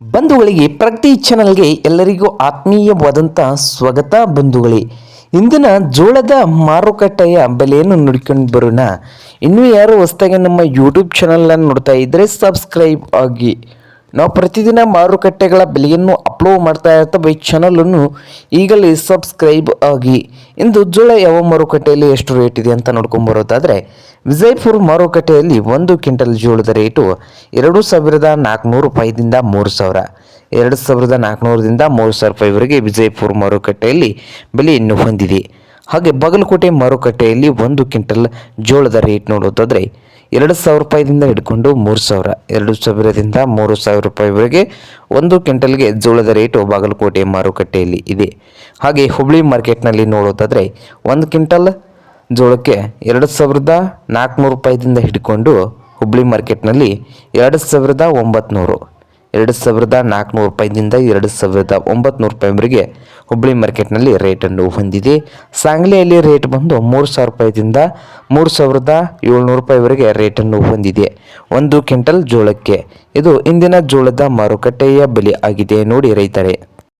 ಬಂಧುಗಳಿಗೆ ಪ್ರಗತಿ ಚಾನಲ್ಗೆ ಎಲ್ಲರಿಗೂ ಆತ್ಮೀಯವಾದಂಥ ಸ್ವಾಗತ ಬಂಧುಗಳೇ. ಇಂದಿನ ಜೋಳದ ಮಾರುಕಟ್ಟೆಯ ಬೆಲೆಯನ್ನು ನೋಡ್ಕೊಂಡು ಬರೋಣ. ಇನ್ನೂ ಯಾರು ಹೊಸದಾಗಿ ನಮ್ಮ ಯೂಟ್ಯೂಬ್ ಚಾನಲನ್ನು ನೋಡ್ತಾ ಇದ್ದರೆ ಸಬ್ಸ್ಕ್ರೈಬ್ ಆಗಿ. ನಾವು ಪ್ರತಿದಿನ ಮಾರುಕಟ್ಟೆಗಳ ಬೆಲೆಯನ್ನು ಅಪ್ಲೋಡ್ ಮಾಡ್ತಾ ಇರ್ತವೆ ಈ ಚಾನಲನ್ನು ಈಗಲೇ ಸಬ್ಸ್ಕ್ರೈಬ್ ಆಗಿ. ಇಂದು ಜೋಳ ಯಾವ ಮಾರುಕಟ್ಟೆಯಲ್ಲಿ ಎಷ್ಟು ರೇಟ್ ಇದೆ ಅಂತ ನೋಡ್ಕೊಂಬರೋದಾದರೆ ವಿಜಯಪುರ ಮಾರುಕಟ್ಟೆಯಲ್ಲಿ ಒಂದು ಕ್ವಿಂಟಲ್ ಜೋಳದ ರೇಟು ಎರಡು ಸಾವಿರದ ನಾಲ್ಕುನೂರು ರೂಪಾಯಿದಿಂದ ಮೂರು ಸಾವಿರ. ಎರಡು ಸಾವಿರದ ನಾಲ್ಕುನೂರದಿಂದ ಮೂರು ಸಾವಿರ ರೂಪಾಯಿವರೆಗೆ ವಿಜಯಪುರ ಮಾರುಕಟ್ಟೆಯಲ್ಲಿ ಬೆಲೆಯನ್ನು ಹೊಂದಿದೆ. ಹಾಗೆ ಬಾಗಲಕೋಟೆ ಮಾರುಕಟ್ಟೆಯಲ್ಲಿ ಒಂದು ಕ್ವಿಂಟಲ್ ಜೋಳದ ರೇಟ್ ನೋಡೋದಾದರೆ ಎರಡು ಸಾವಿರ ರೂಪಾಯಿದಿಂದ ಹಿಡ್ಕೊಂಡು ಮೂರು ಸಾವಿರ, ಎರಡು ಸಾವಿರದಿಂದ ಮೂರು ಸಾವಿರ ರೂಪಾಯಿವರೆಗೆ ಒಂದು ಕ್ವಿಂಟಲ್ಗೆ ಜೋಳದ ರೇಟು ಬಾಗಲಕೋಟೆ ಮಾರುಕಟ್ಟೆಯಲ್ಲಿ ಇದೆ. ಹಾಗೆ ಹುಬ್ಳಿ ಮಾರ್ಕೆಟ್ನಲ್ಲಿ ನೋಡೋದಾದರೆ ಒಂದು ಕ್ವಿಂಟಲ್ ಜೋಳಕ್ಕೆ ಎರಡು ಸಾವಿರದ ನಾಲ್ಕುನೂರು ರೂಪಾಯಿದಿಂದ ಹಿಡ್ಕೊಂಡು ಹುಬ್ಳಿ ಮಾರ್ಕೆಟ್ನಲ್ಲಿ ಎರಡು ಸಾವಿರದ ಒಂಬತ್ನೂರು, ಎರಡು ಸಾವಿರದ ನಾಲ್ಕುನೂರು ರೂಪಾಯಿದಿಂದ ಎರಡು ಸಾವಿರದ ಒಂಬತ್ನೂರು ರೂಪಾಯಿವರೆಗೆ ಹುಬ್ಳಿ ಮಾರ್ಕೆಟ್ನಲ್ಲಿ ರೇಟನ್ನು ಹೊಂದಿದೆ. ಸಾಂಗ್ಲಿಯಲ್ಲಿ ರೇಟ್ ಬಂದು ಮೂರು ಸಾವಿರ ರೂಪಾಯಿದಿಂದ ಮೂರು ಸಾವಿರದ ಏಳ್ನೂರು ರೂಪಾಯಿವರೆಗೆ ರೇಟನ್ನು ಹೊಂದಿದೆ. ಒಂದು ಕ್ವಿಂಟಲ್ ಜೋಳಕ್ಕೆ. ಇದು ಇಂದಿನ ಜೋಳದ ಮಾರುಕಟ್ಟೆಯ ಬೆಲೆ ಆಗಿದೆ, ನೋಡಿ ರೈತರೇ.